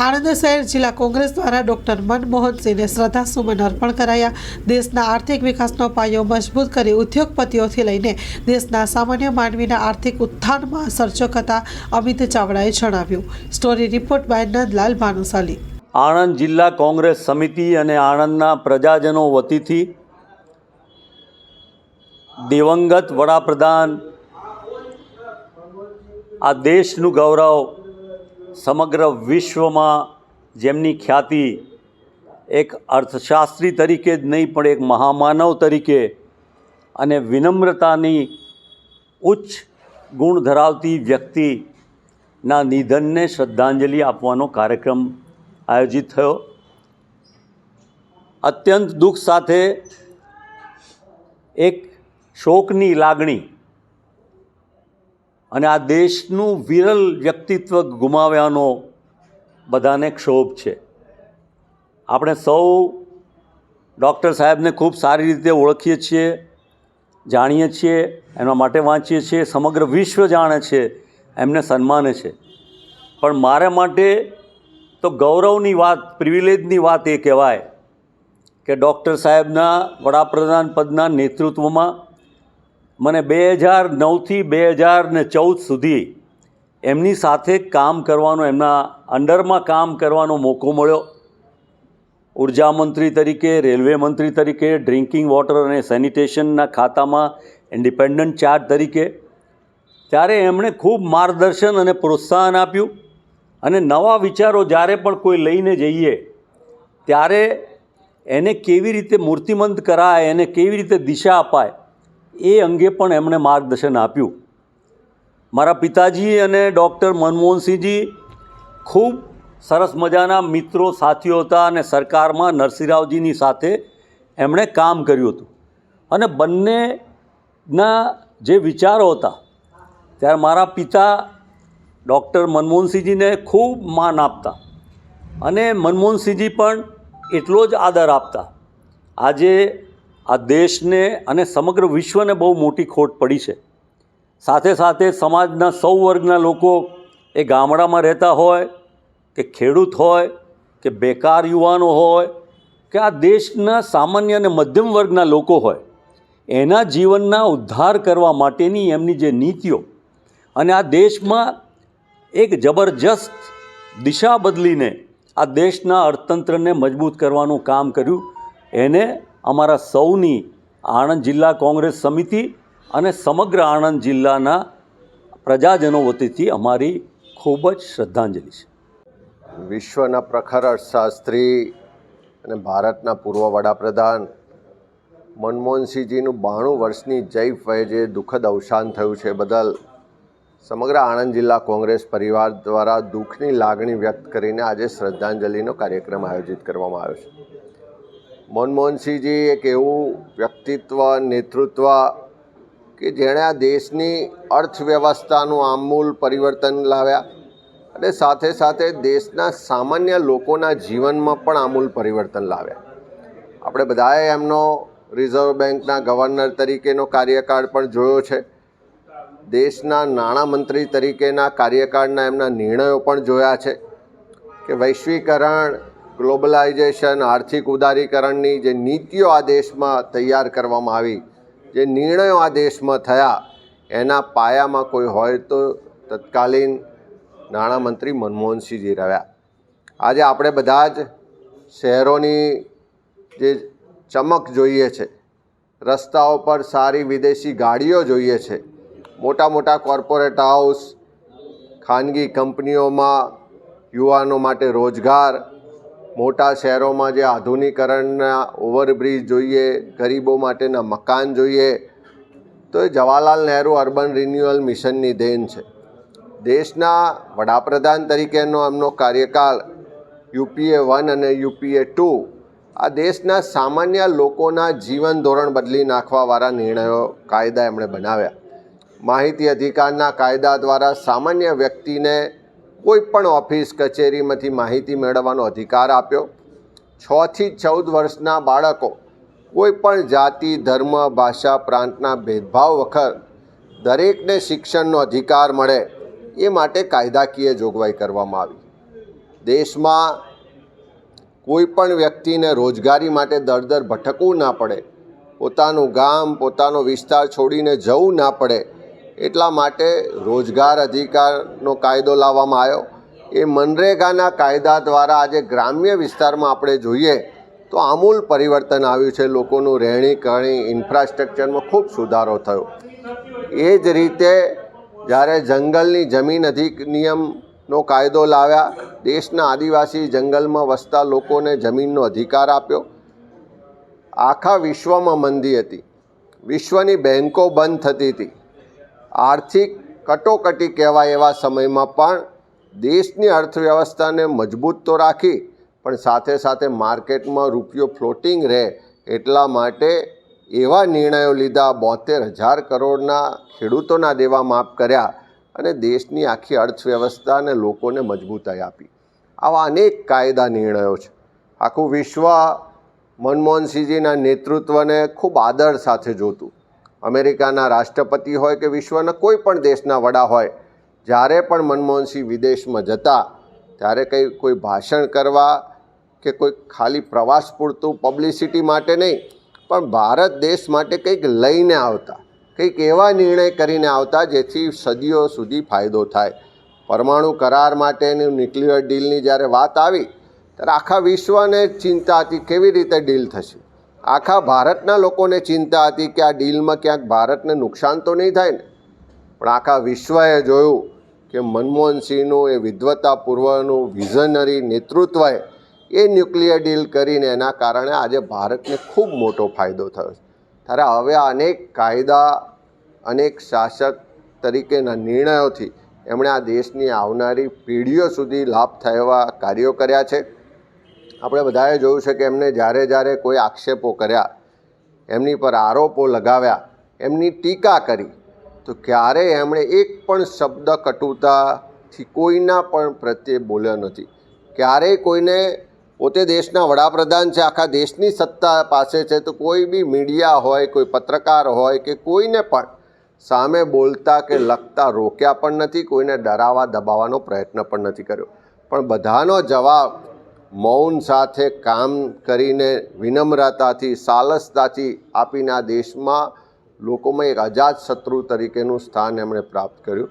આણંદ શહેર જિલ્લા કોંગ્રેસ દ્વારા ડોક્ટર મનમોહનસિંહને શ્રદ્ધાસુમન અર્પણ કરાયા. દેશના આર્થિક વિકાસનો પાયો મજબૂત કરી ઉદ્યોગપતિઓથી લઈને દેશના સામાન્ય માનવીના આર્થિક ઉત્થાનમાં સર્જક હતા અમિત ચાવડાએ જણાવ્યું. Story report by Nandlal Bhanushali. Anand જિલ્લા કોંગ્રેસ સમિતિ અને આણંદના પ્રજાજનો વતીથી દિવંગત વડાપ્રધાન આ દેશનું ગૌરવ સમગ્ર વિશ્વમાં જેમની ખ્યાતિ એક અર્થશાસ્ત્રી તરીકે જ નહીં, પણ એક મહામાનવ તરીકે અને વિનમ્રતાની ઉચ્ચ ગુણ ધરાવતી વ્યક્તિના નિધનને શ્રદ્ધાંજલિ આપવાનો કાર્યક્રમ આયોજિત થયો. અત્યંત દુઃખ સાથે એક શોકની લાગણી અને આ દેશનું વિરલ વ્યક્તિત્વ ગુમાવ્યાનો બધાને ક્ષોભ છે. આપણે સૌ ડૉક્ટર સાહેબને ખૂબ સારી રીતે ઓળખીએ છીએ, જાણીએ છીએ, એના માટે વાંચીએ છીએ, સમગ્ર વિશ્વ જાણે છે, એમને સન્માને છે. પણ મારા માટે તો ગૌરવની વાત, પ્રિવિલેજની વાત એ કહેવાય કે ડૉક્ટર સાહેબના વડાપ્રધાન પદના નેતૃત્વમાં મને બે હજાર નવથી બે હજાર ને ચૌદ સુધી એમની સાથે કામ કરવાનો, એમના અંડરમાં કામ કરવાનો મોકો મળ્યો. ઊર્જા મંત્રી તરીકે, રેલવે મંત્રી તરીકે, ડ્રિંકિંગ વોટર અને સેનિટેશનના ખાતામાં ઇન્ડિપેન્ડન્ટ ચાર્જ તરીકે. ત્યારે એમણે ખૂબ માર્ગદર્શન અને પ્રોત્સાહન આપ્યું અને નવા વિચારો જ્યારે પણ કોઈ લઈને જઈએ, ત્યારે એને કેવી રીતે મૂર્તિમંત કરાય, એને કેવી રીતે દિશા અપાય એ અંગે પણ એમણે માર્ગદર્શન આપ્યું. મારા પિતાજી અને ડૉક્ટર મનમોહનસિંહજી ખૂબ સરસ મજાના મિત્રો, સાથીઓ હતા અને સરકારમાં નરસિંહરાવજીની સાથે એમણે કામ કર્યું હતું. અને બંનેના જે વિચારો હતા, ત્યારે મારા પિતા ડૉક્ટર મનમોહનસિંહજીને ખૂબ માન આપતા અને મનમોહનસિંહજી પણ એટલો જ આદર આપતા. આજે આ દેશને અને સમગ્ર વિશ્વને બહુ મોટી ખોટ પડી છે. સાથે સાથે સમાજના સૌ વર્ગના લોકો એ ગામડામાં રહેતા હોય, કે ખેડૂત હોય, કે બેકાર યુવાનો હોય, કે આ દેશના સામાન્ય અને મધ્યમ વર્ગના લોકો હોય, એના જીવનના ઉદ્ધાર કરવા માટેની એમની જે નીતિઓ અને આ દેશમાં એક જબરજસ્ત દિશા બદલીને આ દેશના અર્થતંત્રને મજબૂત કરવાનું કામ કર્યું, એને અમારા સૌની આણંદ જિલ્લા કોંગ્રેસ સમિતિ અને સમગ્ર આણંદ જિલ્લાના પ્રજાજનો વતીથી અમારી ખૂબ જ શ્રદ્ધાંજલિ છે. વિશ્વના પ્રખર અર્થશાસ્ત્રી અને ભારતના પૂર્વ વડાપ્રધાન મનમોહનસિંહજીનું બાણું વર્ષની જય વયે જે દુઃખદ અવસાન થયું છે બદલ સમગ્ર આણંદ જિલ્લા કોંગ્રેસ પરિવાર દ્વારા દુઃખની લાગણી વ્યક્ત કરીને આજે શ્રદ્ધાંજલિનો કાર્યક્રમ આયોજિત કરવામાં આવ્યો છે. મનમોહનસિંહજી એક એવું વ્યક્તિત્વ, નેતૃત્વ કે જેણે આ દેશની અર્થવ્યવસ્થાનું આમૂલ પરિવર્તન લાવ્યા અને સાથે સાથે દેશના સામાન્ય લોકોના જીવનમાં પણ આમૂલ પરિવર્તન લાવ્યા. આપણે બધાએ એમનો રિઝર્વ બેંકના ગવર્નર તરીકેનો કાર્યકાળ પણ જોયો છે. દેશના નાણામંત્રી તરીકેના કાર્યકાળના એમના નિર્ણયો પણ જોયા છે કે વૈશ્વિકરણ ગ્લોબલાઇઝેશન, આર્થિક ઉદારીકરણની જે નીતિઓ આ દેશમાં તૈયાર કરવામાં આવી, જે નિર્ણયો આ દેશમાં થયા, એના પાયામાં કોઈ હોય તો તત્કાલીન નાણામંત્રી મનમોહનસિંહજી રહ્યા. આજે આપણે બધા જ શહેરોની જે ચમક જોઈએ છે, રસ્તાઓ પર સારી વિદેશી ગાડીઓ જોઈએ છે, મોટા મોટા કોર્પોરેટ હાઉસ, ખાનગી કંપનીઓમાં યુવાનો માટે રોજગાર મોટા શહેરોમાં જે આધુનિકરણના ઓવરબ્રિજ જોઈએ, ગરીબો માટેના મકાન જોઈએ, તો એ જવાહરલાલ નહેરુ અર્બન રિન્યુઅલ મિશનની દેન છે. દેશના વડાપ્રધાન તરીકેનો એમનો કાર્યકાળ યુપીએ વન અને યુપીએ ટુ, આ દેશના સામાન્ય લોકોના જીવન ધોરણ બદલી નાખવાવાળા નિર્ણયો કાયદા એમણે બનાવ્યા. માહિતી અધિકારના કાયદા દ્વારા સામાન્ય વ્યક્તિને કોઈ પણ ઓફિસ, કચેરીમાંથી માહિતી મેળવવાનો અધિકાર આપ્યો. છથી ચૌદ વર્ષના બાળકો કોઈ પણ જાતિ, ધર્મ, ભાષા, પ્રાંતના ભેદભાવ વખત દરેકને શિક્ષણનો અધિકાર મળે એ માટે કાયદાકીય જોગવાઈ કરવામાં આવી. દેશમાં કોઈ પણ વ્યક્તિને રોજગારી માટે દર દર ભટકવું ના પડે, પોતાનું ગામ, પોતાનો વિસ્તાર છોડીને જવું ના પડે એટલા માટે રોજગાર અધિકારનો કાયદો લાવવામાં આવ્યો. એ મનરેગાના કાયદા દ્વારા આજે ગ્રામ્ય વિસ્તારમાં આપણે જોઈએ તો આમૂલ પરિવર્તન આવ્યું છે. લોકોનું રહેણી કરણી ઇન્ફ્રાસ્ટ્રક્ચરમાં ખૂબ સુધારો થયો. એ જ રીતે જ્યારે જંગલની જમીન અધિનિયમનો કાયદો લાવ્યા, દેશના આદિવાસી જંગલમાં વસતા લોકોને જમીનનો અધિકાર આપ્યો. આખા વિશ્વમાં મંદી હતી. વિશ્વની બેન્કો બંધ થતી હતી. આર્થિક કટોકટી કહેવાય એવા સમયમાં પણ દેશની અર્થવ્યવસ્થાને મજબૂત તો રાખી, પણ સાથે સાથે માર્કેટમાં રૂપિયો ફ્લોટિંગ રહે એટલા માટે એવા નિર્ણયો લીધા બોતેર હજાર કરોડના ખેડૂતોના દેવા માફ કર્યા અને દેશની આખી અર્થવ્યવસ્થાને લોકોને મજબૂતાઈ આપી. આવા અનેક કાયદા નિર્ણયો છે. આખું વિશ્વ મનમોહનસિંહજીના નેતૃત્વને ખૂબ આદર સાથે જોતું. અમેરિકાના રાષ્ટ્રપતિ હોય કે વિશ્વના કોઈ પણ દેશના વડા હોય, જ્યારે પણ મનમોહનસિંહ વિદેશમાં જતા, ત્યારે કંઈ કોઈ ભાષણ કરવા કે કોઈ ખાલી પ્રવાસ પૂરતું પબ્લિસિટી માટે નહીં, પણ ભારત દેશ માટે કંઈક લઈને આવતા, કંઈક એવા નિર્ણય કરીને આવતા જેથી સદીઓ સુધી ફાયદો થાય. પરમાણુ કરાર માટેની ન્યુક્લિયર ડીલની જ્યારે વાત આવી, ત્યારે આખા વિશ્વને ચિંતા હતી કેવી રીતે ડીલ થશે. આખા ભારતના લોકોને ચિંતા હતી કે આ ડીલમાં ક્યાંક ભારતને નુકસાન તો નહીં થાય ને? પણ આખા વિશ્વએ જોયું કે મનમોહનસિંહનું એ વિદ્વતાપૂર્વનું વિઝનરી નેતૃત્વએ એ ન્યુક્લિયર ડીલ કરીને એના કારણે આજે ભારતને ખૂબ મોટો ફાયદો થયો છે. ત્યારે હવે અનેક કાયદા, અનેક શાસક તરીકેના નિર્ણયોથી એમણે આ દેશની આવનારી પેઢીઓ સુધી લાભ થવા કાર્યો કર્યા છે. આપણે બધાએ જોયું છે કે એમને જ્યારે જ્યારે કોઈ આક્ષેપો કર્યા, એમની પર આરોપો લગાવ્યા, એમની ટીકા કરી, તો ક્યારેય એમણે એક પણ શબ્દ કટુતાથી કોઈના પણ પ્રત્યે બોલ્યા નથી. ક્યારેય કોઈને પોતે દેશના વડાપ્રધાન છે, આખા દેશની સત્તા પાસે છે, તો કોઈ બી મીડિયા હોય, કોઈ પત્રકાર હોય કે કોઈને પણ સામે બોલતા કે લખતા રોક્યા પણ નથી, કોઈને ડરાવવા દબાવવાનો પ્રયત્ન પણ નથી કર્યો. પણ બધાનો જવાબ મૌન સાથે કામ કરીને વિનમ્રતાથી સાલસતાથી આપીને આ દેશમાં લોકોમાં એક અજાત શત્રુ તરીકેનું સ્થાન એમણે પ્રાપ્ત કર્યું.